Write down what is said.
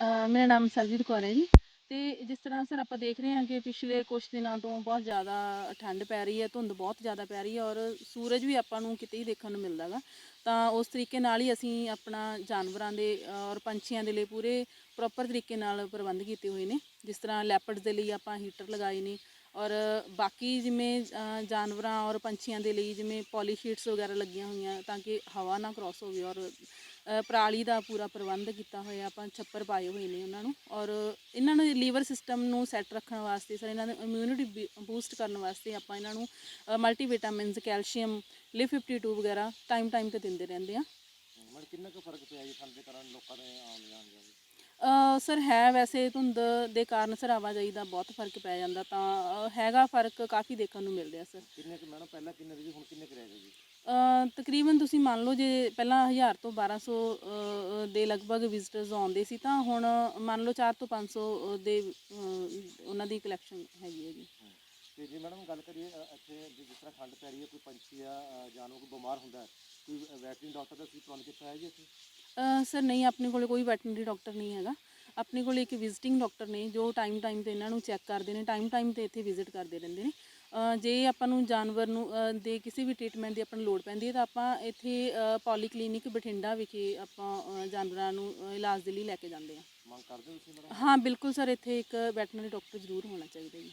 ਮੇਰਾ ਨਾਮ ਸਰਜੀਤ ਕੌਰ ਹੈ ਜੀ। ਤੇ ਜਿਸ ਤਰ੍ਹਾਂ ਸਰ ਆਪਾਂ ਦੇਖ ਰਹੇ ਹਾਂ ਕਿ ਪਿਛਲੇ ਕੁਝ ਦਿਨਾਂ ਤੋਂ ਬਹੁਤ ਜ਼ਿਆਦਾ ਠੰਡ ਪੈ ਰਹੀ ਹੈ, ਧੁੰਦ ਬਹੁਤ ਜ਼ਿਆਦਾ ਪੈ ਰਹੀ ਹੈ ਔਰ ਸੂਰਜ ਵੀ ਆਪਾਂ ਨੂੰ ਕਿਤੇ ਹੀ ਦੇਖਣ ਨੂੰ ਮਿਲਦਾ ਗਾ। ਤਾਂ ਉਸ ਤਰੀਕੇ ਨਾਲ ਹੀ ਅਸੀਂ ਆਪਣਾ ਜਾਨਵਰਾਂ ਦੇ ਔਰ ਪੰਛੀਆਂ ਦੇ ਲਈ ਪੂਰੇ ਪ੍ਰੋਪਰ ਤਰੀਕੇ ਨਾਲ ਪ੍ਰਬੰਧ ਕੀਤੇ ਹੋਏ ਨੇ। ਜਿਸ ਤਰ੍ਹਾਂ ਲੈਪਰਡਸ ਦੇ ਲਈ ਆਪਾਂ ਹੀਟਰ ਲਗਾਏ ਨੇ ਔਰ ਬਾਕੀ ਜਿਵੇਂ ਜਾਨਵਰਾਂ ਔਰ ਪੰਛੀਆਂ ਦੇ ਲਈ ਜਿਵੇਂ ਪੋਲੀ ਸ਼ੀਟਸ ਵਗੈਰਾ ਲੱਗੀਆਂ ਹੋਈਆਂ ਤਾਂ ਕਿ ਹਵਾ ਨਾ ਕ੍ਰਾਸ ਹੋਵੇ ਔਰ ਅ, ਪਰਾਲੀ ਦਾ ਪੂਰਾ ਪ੍ਰਬੰਧ ਕੀਤਾ ਹੋਇਆ ਆਪਾਂ ਛੱਪਰ ਪਾਏ ਹੋਏ ਨੇ ਉਹਨਾਂ ਨੂੰ ਔਰ ਇਹਨਾਂ ਨੂੰ ਲੀਵਰ ਸਿਸਟਮ ਨੂੰ ਸੈੱਟ ਰੱਖਣ ਵਾਸਤੇ ਸਰ ਇਹਨਾਂ ਦੀ ਇਮਿਊਨਿਟੀ ਬੂਸਟ ਕਰਨ ਵਾਸਤੇ ਆਪਾਂ ਇਹਨਾਂ ਨੂੰ ਮਲਟੀਵਿਟਾਮਿਨਸ ਕੈਲਸ਼ੀਅਮ ਲਿਵ 52 ਵਗੈਰਾ ਟਾਈਮ ਟਾਈਮ ਤੇ ਦਿੰਦੇ ਰਹਿੰਦੇ ਆ। ਮਤਲਬ ਕਿੰਨਾ ਕੁ ਫ਼ਰਕ ਪਿਆ ਜੀ ਠੰਡ ਕਾਰਨ ਲੋਕਾਂ ਦੇ ਆਉਣ ਜਾਣ ਦਾ ਸਰ ਹੈ ਵੈਸੇ ਧੁੰਦ ਦੇ ਕਾਰਨ ਸਰ ਆਵਾਜਾਈ ਦਾ ਬਹੁਤ ਫ਼ਰਕ ਪੈ ਜਾਂਦਾ ਤਾਂ ਹੈਗਾ ਫ਼ਰਕ ਕਾਫੀ ਦੇਖਣ ਨੂੰ ਮਿਲ ਰਿਹਾ ਸਰ। ਕਿੰਨੇ ਕੁ ਮੈਡਮ ਪਹਿਲਾਂ ਕਿੰਨੇ ਸੀ ਹੁਣ ਕਿੰਨੇ ਕੁ ਰਹਿ ਗਏ ਜੀ? ਅ, ਤਕਰੀਬਨ ਤੁਸੀਂ ਮੰਨ ਲਓ ਜੇ ਪਹਿਲਾਂ 1000 ਤੋਂ 1200 ਅ, ਦੇ ਲਗਭਗ ਵਿਜ਼ਿਟਰਸ ਆਉਂਦੇ ਸੀ ਤਾਂ ਹੁਣ ਮੰਨ ਲਓ 4 ਤੋਂ 500 ਦੇ ਅ, ਉਹਨਾਂ ਦੀ ਕਲੈਕਸ਼ਨ ਹੈਗੀ ਹੈ ਜੀ। ਤੇ ਜੇ ਮੈਡਮ ਗੱਲ ਕਰੀਏ ਅ, ਇੱਥੇ ਜਿ- ਜਿਸ ਤਰ੍ਹਾਂ ਠੰਡ ਪੈ ਰਹੀ ਹੈ ਕੋਈ ਪੰਛੀ ਆ ਅ, ਜਾਨਵਰ ਕੋਈ ਬਿਮਾਰ ਹੁੰਦਾ ਹੈ ਕੋਈ ਵੈਟਰਨਰੀ ਡਾਕਟਰ ਦਾ ਤੁਸੀਂ ਪ੍ਰਬੰਧ ਕੀਤਾ ਹੈ ਜੀ ਇੱਥੇ? ਸਰ ਨਹੀਂ ਆਪਣੇ ਕੋਲੇ ਕੋਈ ਵੈਟਰਨਰੀ ਡਾਕਟਰ ਨਹੀਂ ਹੈਗਾ। ਆਪਣੇ ਕੋਲੇ ਇੱਕ ਵਿਜ਼ਿਟਿੰਗ ਡਾਕਟਰ ਨੇ ਜੋ ਟਾਈਮ ਟਾਈਮ ਤੇ ਇਹਨਾਂ ਨੂੰ ਚੈੱਕ ਕਰਦੇ ਨੇ ਟਾਈਮ ਟਾਈਮ ਤੇ ਇੱਥੇ ਵਿਜ਼ਿਟ ਕਰਦੇ ਰਹਿੰਦੇ ਨੇ। ਜੇ ਆਪਾਂ ਨੂੰ ਜਾਨਵਰ ਨੂੰ ਦੇ ਕਿਸੇ ਵੀ ਟ੍ਰੀਟਮੈਂਟ ਦੀ ਆਪਾਂ ਨੂੰ ਲੋੜ ਪੈਂਦੀ ਹੈ ਤਾਂ ਆਪਾਂ ਇੱਥੇ ਪੋਲੀ ਕਲੀਨਿਕ ਬਠਿੰਡਾ ਵਿਖੇ ਆਪਾਂ ਜਾਨਵਰਾਂ ਨੂੰ ਇਲਾਜ ਦੇ ਲਈ ਲੈ ਕੇ ਜਾਂਦੇ ਹਾਂ। ਹਾਂ ਬਿਲਕੁਲ ਸਰ ਇੱਥੇ ਇੱਕ ਵੈਟਰਨਰੀ ਡਾਕਟਰ ਜ਼ਰੂਰ ਹੋਣਾ ਚਾਹੀਦਾ ਜੀ।